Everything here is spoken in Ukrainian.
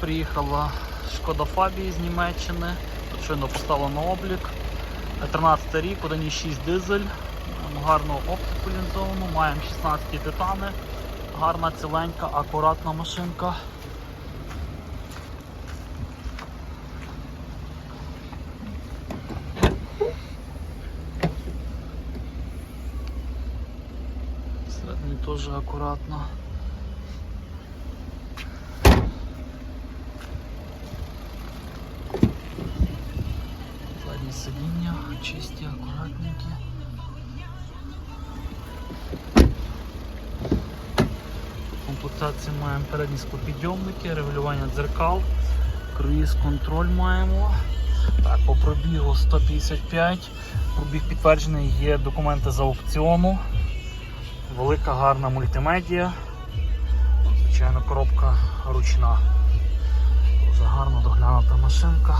приїхала Шкода Фабія з Німеччини. Тут щойно поставила на облік. 13 рік, 1,6 дизель, гарну оптику лінзовану, маємо 16 титани, гарна ціленька, акуратна машинка. Всередині теж акуратно. Задні сидіння чисті, акуратненькі. Комплектації маємо передні склопідйомники, регулювання дзеркал, круїз контроль маємо. Так, по пробігу 155. Пробіг підтверджений, є документи з аукціону. Велика гарна мультимедіа. Звичайно, коробка ручна. Дуже гарно доглянута машинка.